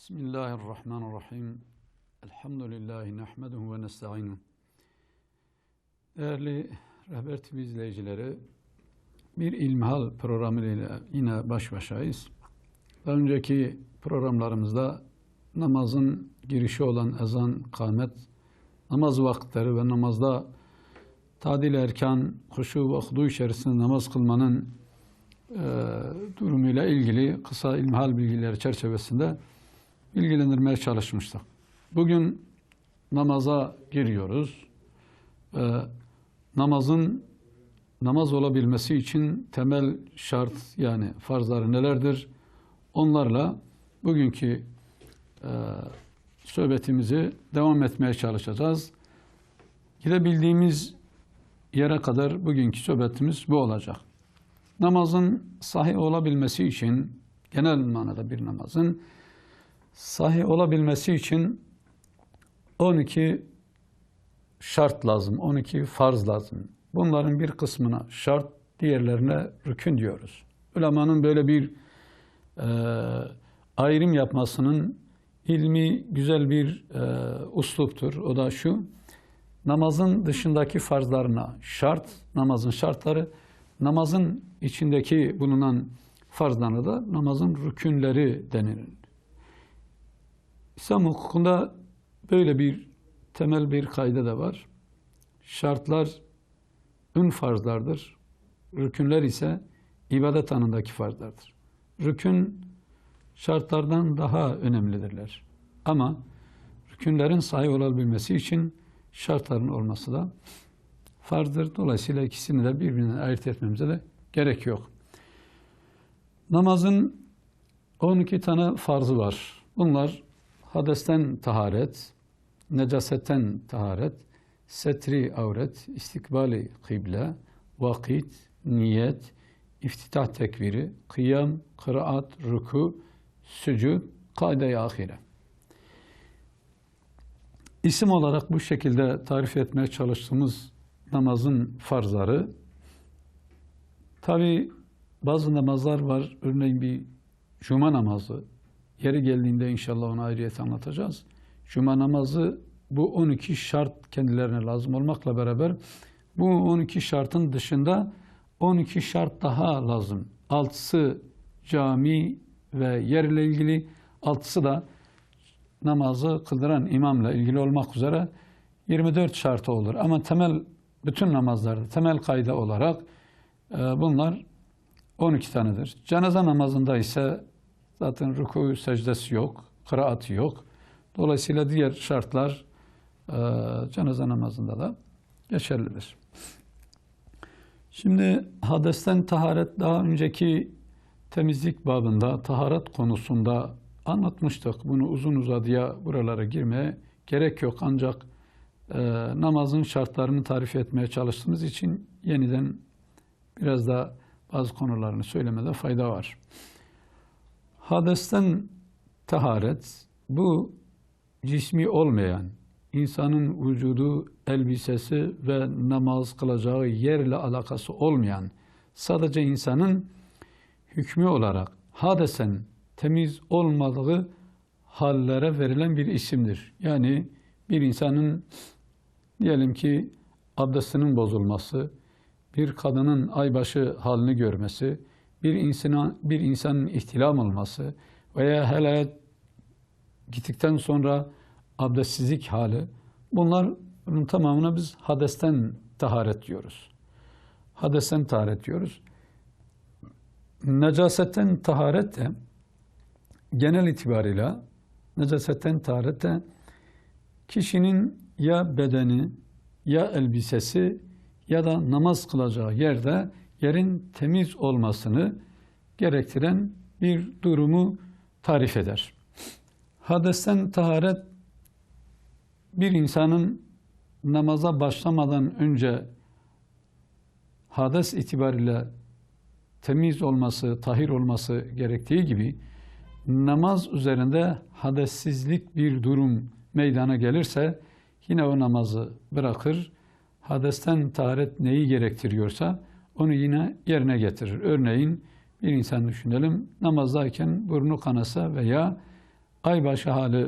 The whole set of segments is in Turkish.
Bismillahirrahmanirrahim. Elhamdülillahi nehmeduhu ve nesta'inu. Değerli Rehber TV izleyicileri, bir ilmihal programıyla yine baş başayız. Daha önceki programlarımızda namazın girişi olan ezan, kâmet, namaz vakitleri ve namazda tadil erkan, huşu ve hudu içerisinde namaz kılmanın e, durumuyla ilgili kısa ilmihal bilgileri çerçevesinde bilgilendirmeye çalışmıştık. Bugün namaza giriyoruz. Ee, namazın namaz olabilmesi için temel şart yani farzları nelerdir? Onlarla bugünkü e, sohbetimizi devam etmeye çalışacağız. Gidebildiğimiz yere kadar bugünkü sohbetimiz bu olacak. Namazın sahih olabilmesi için genel manada bir namazın sahih olabilmesi için 12 şart lazım, 12 farz lazım. Bunların bir kısmına şart, diğerlerine rükün diyoruz. Ulemanın böyle bir e, ayrım yapmasının ilmi güzel bir e, usluptur. O da şu, namazın dışındaki farzlarına şart, namazın şartları, namazın içindeki bulunan farzlarına da namazın rükünleri denilir. İslam hukukunda böyle bir temel bir kayda da var. Şartlar ün farzlardır. Rükünler ise ibadet anındaki farzlardır. Rükün şartlardan daha önemlidirler. Ama rükünlerin sahih olabilmesi için şartların olması da farzdır. Dolayısıyla ikisini de birbirinden ayırt etmemize de gerek yok. Namazın 12 tane farzı var. Bunlar hadesten taharet, necasetten taharet, setri avret, istikbali kıble, vakit, niyet, iftitah tekbiri, kıyam, kıraat, ruku, sücud, kaide-i ahire. İsim olarak bu şekilde tarif etmeye çalıştığımız namazın farzları, tabi bazı namazlar var, örneğin bir cuma namazı, Yeri geldiğinde inşallah onu ayrıyet anlatacağız. Cuma namazı bu 12 şart kendilerine lazım olmakla beraber bu 12 şartın dışında 12 şart daha lazım. Altısı cami ve yerle ilgili, altısı da namazı kıldıran imamla ilgili olmak üzere 24 şartı olur. Ama temel bütün namazlarda temel kayda olarak e, bunlar 12 tanedir. Cenaze namazında ise Zaten ruku secdesi yok, kıraatı yok. Dolayısıyla diğer şartlar e, cenaze namazında da geçerlidir. Şimdi hadesten taharet daha önceki temizlik babında, taharet konusunda anlatmıştık. Bunu uzun uzadıya buralara girmeye gerek yok. Ancak e, namazın şartlarını tarif etmeye çalıştığımız için yeniden biraz da bazı konularını söylemede fayda var. Hadesten taharet bu cismi olmayan insanın vücudu, elbisesi ve namaz kılacağı yerle alakası olmayan sadece insanın hükmü olarak hadesen temiz olmadığı hallere verilen bir isimdir. Yani bir insanın diyelim ki abdestinin bozulması, bir kadının aybaşı halini görmesi, bir insana bir insanın ihtilam olması veya hele gittikten sonra abdestsizlik hali bunların tamamına biz hadesten taharet diyoruz. Hadesten taharet diyoruz. Necasetten taharet de genel itibarıyla necasetten taharet de kişinin ya bedeni ya elbisesi ya da namaz kılacağı yerde yerin temiz olmasını gerektiren bir durumu tarif eder. Hadesten taharet bir insanın namaza başlamadan önce hades itibariyle temiz olması, tahir olması gerektiği gibi namaz üzerinde hadessizlik bir durum meydana gelirse yine o namazı bırakır. Hadesten taharet neyi gerektiriyorsa onu yine yerine getirir. Örneğin bir insan düşünelim namazdayken burnu kanasa veya aybaşı hali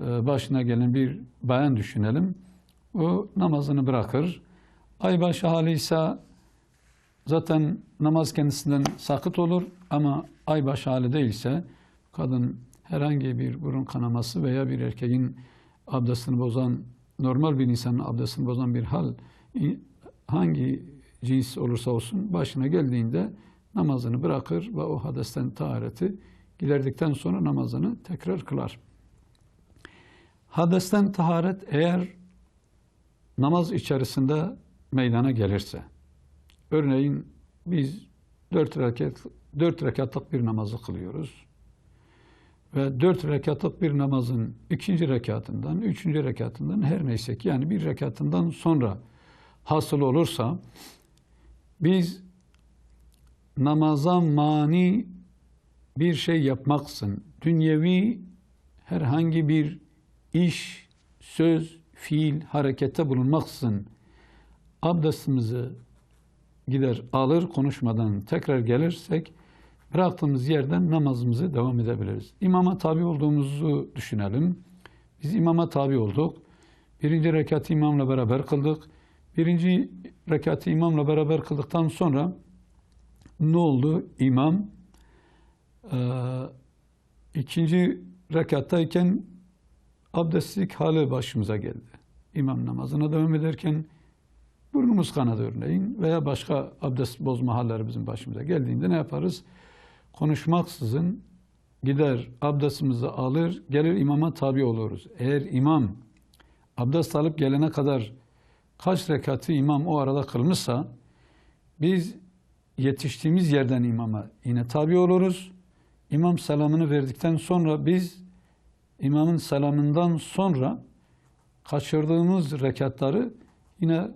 e, başına gelen bir bayan düşünelim. O namazını bırakır. Aybaşı hali ise zaten namaz kendisinden sakıt olur ama aybaşı hali değilse kadın herhangi bir burun kanaması veya bir erkeğin abdestini bozan, normal bir insanın abdestini bozan bir hal hangi cins olursa olsun başına geldiğinde namazını bırakır ve o hadesten tahareti giderdikten sonra namazını tekrar kılar. Hadesten taharet eğer namaz içerisinde meydana gelirse, örneğin biz dört rekat, dört rekatlık bir namazı kılıyoruz ve dört rekatlık bir namazın ikinci rekatından, üçüncü rekatından her neyse ki yani bir rekatından sonra hasıl olursa biz namaza mani bir şey yapmaksın, dünyevi herhangi bir iş, söz, fiil, harekette bulunmaksın abdestimizi gider alır konuşmadan tekrar gelirsek bıraktığımız yerden namazımızı devam edebiliriz. İmama tabi olduğumuzu düşünelim. Biz imama tabi olduk. Birinci rekatı imamla beraber kıldık. Birinci rekatı imamla beraber kıldıktan sonra ne oldu? İmam e, ikinci rekattayken abdestlik hali başımıza geldi. İmam namazına devam ederken burnumuz kanadı örneğin veya başka abdest bozma halleri bizim başımıza geldiğinde ne yaparız? Konuşmaksızın gider abdestimizi alır, gelir imama tabi oluruz. Eğer imam abdest alıp gelene kadar kaç rekatı imam o arada kılmışsa biz yetiştiğimiz yerden imama yine tabi oluruz. İmam selamını verdikten sonra biz imamın selamından sonra kaçırdığımız rekatları yine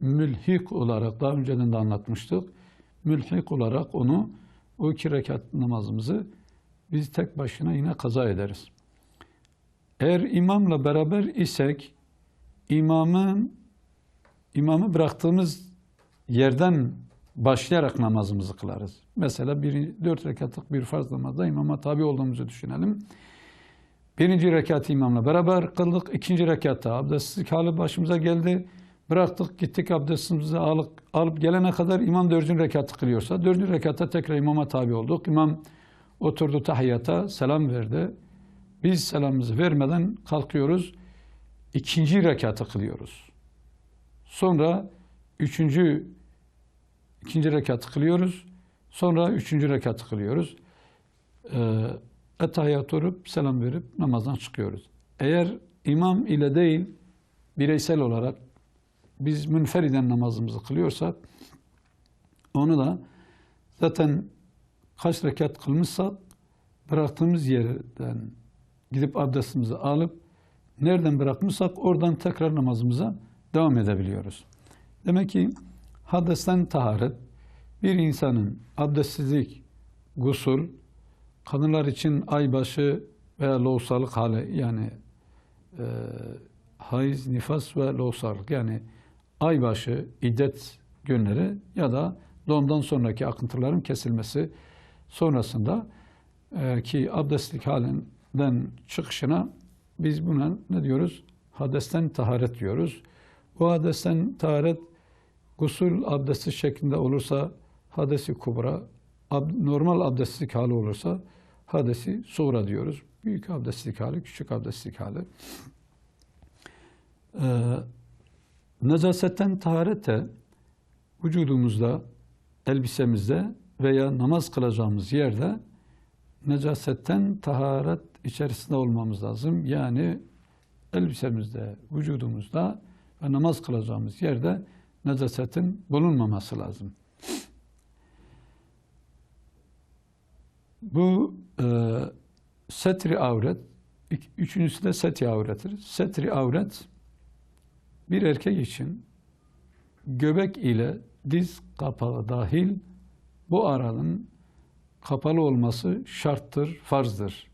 mülhik olarak daha önceden de anlatmıştık. Mülhik olarak onu o iki rekat namazımızı biz tek başına yine kaza ederiz. Eğer imamla beraber isek imamın imamı bıraktığımız yerden başlayarak namazımızı kılarız. Mesela bir, dört rekatlık bir farz namazda imama tabi olduğumuzu düşünelim. Birinci rekatı imamla beraber kıldık. İkinci rekatta abdestsizlik hali başımıza geldi. Bıraktık gittik abdestimizi alıp, alıp gelene kadar imam dördüncü rekatı kılıyorsa dördüncü rekatta tekrar imama tabi olduk. İmam oturdu tahiyyata selam verdi. Biz selamımızı vermeden kalkıyoruz. İkinci rekatı kılıyoruz. Sonra üçüncü ikinci rekatı kılıyoruz. Sonra üçüncü rekatı kılıyoruz. Ee, Etahiyat orup selam verip namazdan çıkıyoruz. Eğer imam ile değil bireysel olarak biz münferiden namazımızı kılıyorsak onu da zaten kaç rekat kılmışsak bıraktığımız yerden gidip abdestimizi alıp nereden bırakmışsak oradan tekrar namazımıza devam edebiliyoruz. Demek ki hadesten taharet bir insanın abdestsizlik, gusul, kadınlar için aybaşı veya loğusalık hali yani e, haiz, nifas ve loğusalık yani aybaşı, iddet günleri ya da doğumdan sonraki akıntıların kesilmesi sonrasında e, ki abdestlik halinden çıkışına biz buna ne diyoruz? Hadesten taharet diyoruz. Bu hadesten taharet gusül abdesti şeklinde olursa hadesi kubra, ab, normal abdestlik hali olursa hadesi suğra diyoruz. Büyük abdestlik hali, küçük abdestlik hali. Ee, necasetten taharete vücudumuzda, elbisemizde veya namaz kılacağımız yerde necasetten taharet içerisinde olmamız lazım. Yani elbisemizde, vücudumuzda ve namaz kılacağımız yerde necasetin bulunmaması lazım. Bu e, setri avret, üçüncüsü de seti avrettir. Setri avret bir erkek için göbek ile diz kapağı dahil bu aralığın kapalı olması şarttır, farzdır.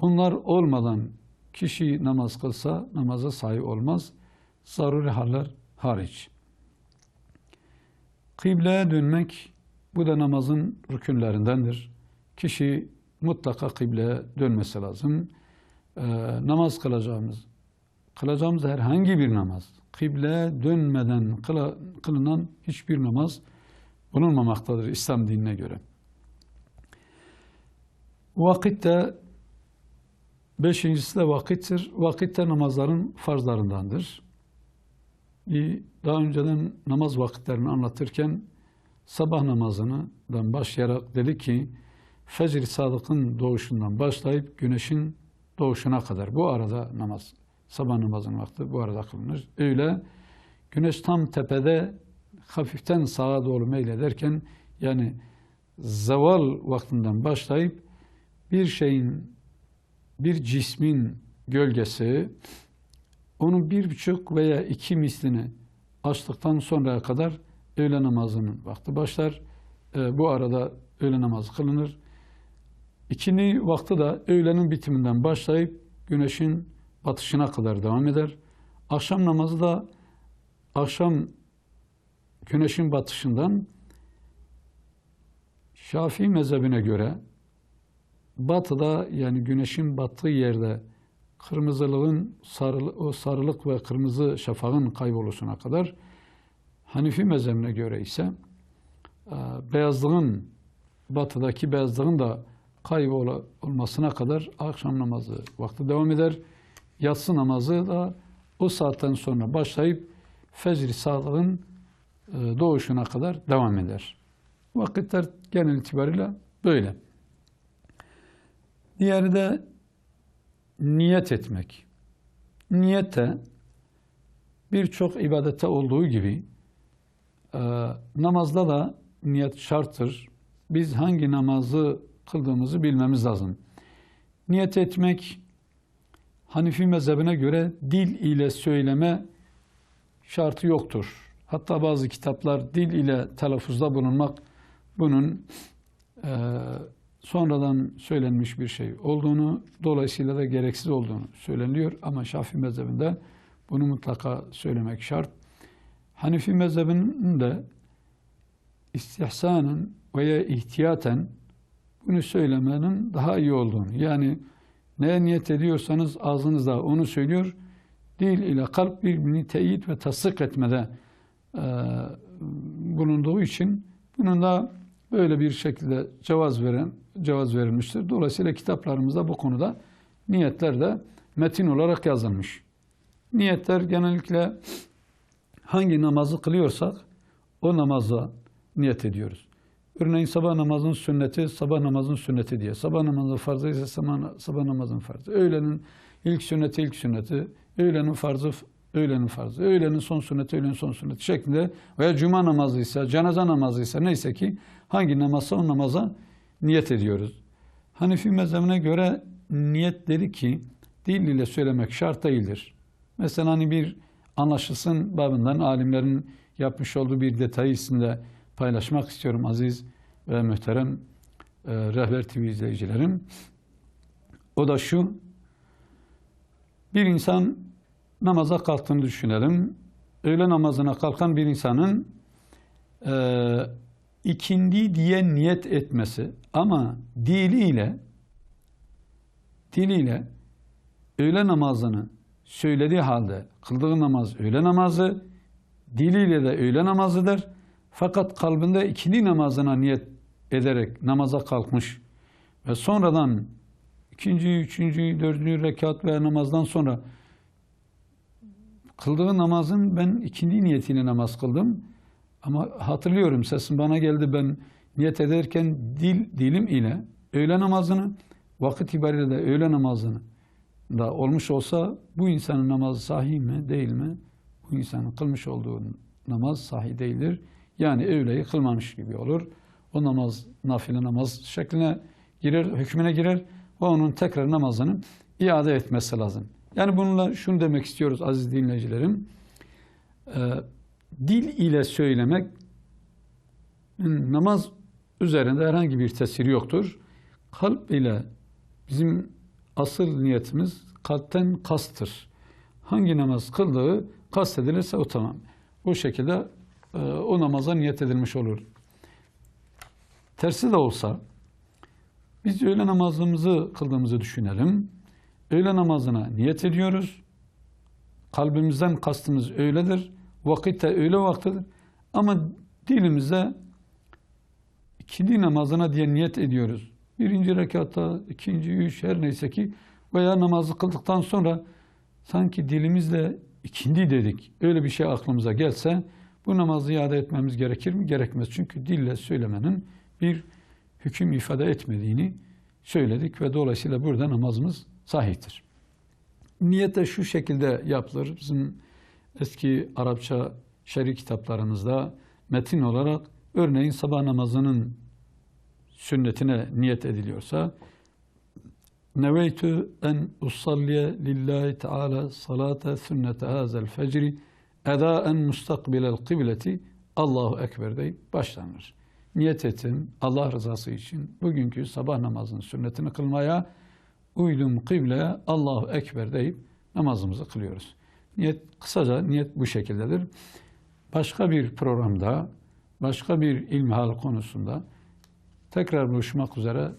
Bunlar olmadan kişi namaz kılsa namaza sahip olmaz. Zaruri haller hariç. Kıbleye dönmek bu da namazın rükünlerindendir. Kişi mutlaka kıbleye dönmesi lazım. Ee, namaz kılacağımız, kılacağımız herhangi bir namaz, kıbleye dönmeden kıla- kılınan hiçbir namaz bulunmamaktadır İslam dinine göre. Vakitte beşincisi de vakittir. Vakitte namazların farzlarındandır. Daha önceden namaz vakitlerini anlatırken sabah namazından başlayarak dedi ki fecr-i sadıkın doğuşundan başlayıp güneşin doğuşuna kadar bu arada namaz sabah namazının vakti bu arada kılınır. Öyle güneş tam tepede hafiften sağa doğru meylederken yani zeval vaktinden başlayıp bir şeyin bir cismin gölgesi onun bir buçuk veya iki mislini açtıktan sonraya kadar öğle namazının vakti başlar. Ee, bu arada öğle namazı kılınır. İkindi vakti de öğlenin bitiminden başlayıp güneşin batışına kadar devam eder. Akşam namazı da akşam güneşin batışından Şafii mezhebine göre batıda yani güneşin battığı yerde kırmızılığın sarılı, o sarılık ve kırmızı şafağın kayboluşuna kadar Hanifi mezhebine göre ise e, beyazlığın batıdaki beyazlığın da kaybolmasına kadar akşam namazı vakti devam eder. Yatsı namazı da o saatten sonra başlayıp fecr-i sadığın e, doğuşuna kadar devam eder. Vakitler genel itibariyle böyle. Diğeri de niyet etmek. Niyete birçok ibadette olduğu gibi e, namazda da niyet şarttır. Biz hangi namazı kıldığımızı bilmemiz lazım. Niyet etmek Hanifi mezhebine göre dil ile söyleme şartı yoktur. Hatta bazı kitaplar dil ile telaffuzda bulunmak bunun e, sonradan söylenmiş bir şey olduğunu, dolayısıyla da gereksiz olduğunu söyleniyor. Ama Şafii mezhebinde bunu mutlaka söylemek şart. Hanifi mezhebinin de istihsanen veya ihtiyaten bunu söylemenin daha iyi olduğunu, yani neye niyet ediyorsanız ağzınızda onu söylüyor, dil ile kalp birbirini teyit ve tasdik etmede e, bulunduğu için bunun da böyle bir şekilde cevaz veren cevaz verilmiştir. Dolayısıyla kitaplarımızda bu konuda niyetler de metin olarak yazılmış. Niyetler genellikle hangi namazı kılıyorsak o namaza niyet ediyoruz. Örneğin sabah namazının sünneti sabah namazının sünneti diye. Sabah namazının farzı ise sabah, sabah namazının farzı. Öğlenin ilk sünneti ilk sünneti. Öğlenin farzı öğlenin farzı. Öğlenin son sünneti öğlenin son sünneti şeklinde veya cuma namazı ise cenaze namazı ise neyse ki hangi namazsa o namaza niyet ediyoruz. Hanifi mezhebine göre niyet dedi ki dil ile söylemek şart değildir. Mesela hani bir anlaşılsın babından alimlerin yapmış olduğu bir detayı içinde paylaşmak istiyorum aziz ve muhterem e, Rehber TV izleyicilerim. O da şu, bir insan namaza kalktığını düşünelim. Öğle namazına kalkan bir insanın e, ikindi diye niyet etmesi ama diliyle diliyle öğle namazını söylediği halde kıldığı namaz öğle namazı, diliyle de öğle namazıdır. Fakat kalbinde ikindi namazına niyet ederek namaza kalkmış ve sonradan ikinci, üçüncü, dördüncü rekat veya namazdan sonra kıldığı namazın ben ikindi niyetiyle namaz kıldım. Ama hatırlıyorum sesim bana geldi ben niyet ederken dil dilim ile öğle namazını vakit itibariyle de öğle namazını da olmuş olsa bu insanın namazı sahih mi değil mi? Bu insanın kılmış olduğu namaz sahih değildir. Yani öğleyi kılmamış gibi olur. O namaz nafile namaz şekline girer, hükmüne girer ve onun tekrar namazını iade etmesi lazım. Yani bununla şunu demek istiyoruz aziz dinleyicilerim. Ee, dil ile söylemek namaz üzerinde herhangi bir tesiri yoktur. Kalp ile bizim asıl niyetimiz kalpten kastır. Hangi namaz kıldığı kast edilirse o tamam. O şekilde e, o namaza niyet edilmiş olur. Tersi de olsa Biz öğle namazımızı kıldığımızı düşünelim. Öğle namazına niyet ediyoruz. Kalbimizden kastımız öyledir. Vakit de öğle vaktidir. Ama dilimize ikindi namazına diye niyet ediyoruz. Birinci rekatta, ikinci, üç her neyse ki veya namazı kıldıktan sonra sanki dilimizle ikindi dedik. Öyle bir şey aklımıza gelse bu namazı iade etmemiz gerekir mi? Gerekmez. Çünkü dille söylemenin bir hüküm ifade etmediğini söyledik ve dolayısıyla burada namazımız sahihtir. Niyet de şu şekilde yapılır. Bizim eski Arapça şer'i kitaplarımızda metin olarak örneğin sabah namazının sünnetine niyet ediliyorsa Neveytü en usalliye lillahi teala salate sünnete hazel fecri edaen mustakbilel kıbleti Allahu Ekber deyip başlanır. Niyet ettim Allah rızası için bugünkü sabah namazının sünnetini kılmaya uydum kıbleye Allahu Ekber deyip namazımızı kılıyoruz. Niyet kısaca niyet bu şekildedir. Başka bir programda, başka bir ilmihal konusunda tekrar buluşmak üzere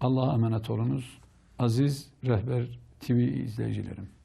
Allah'a emanet olunuz. Aziz Rehber TV izleyicilerim.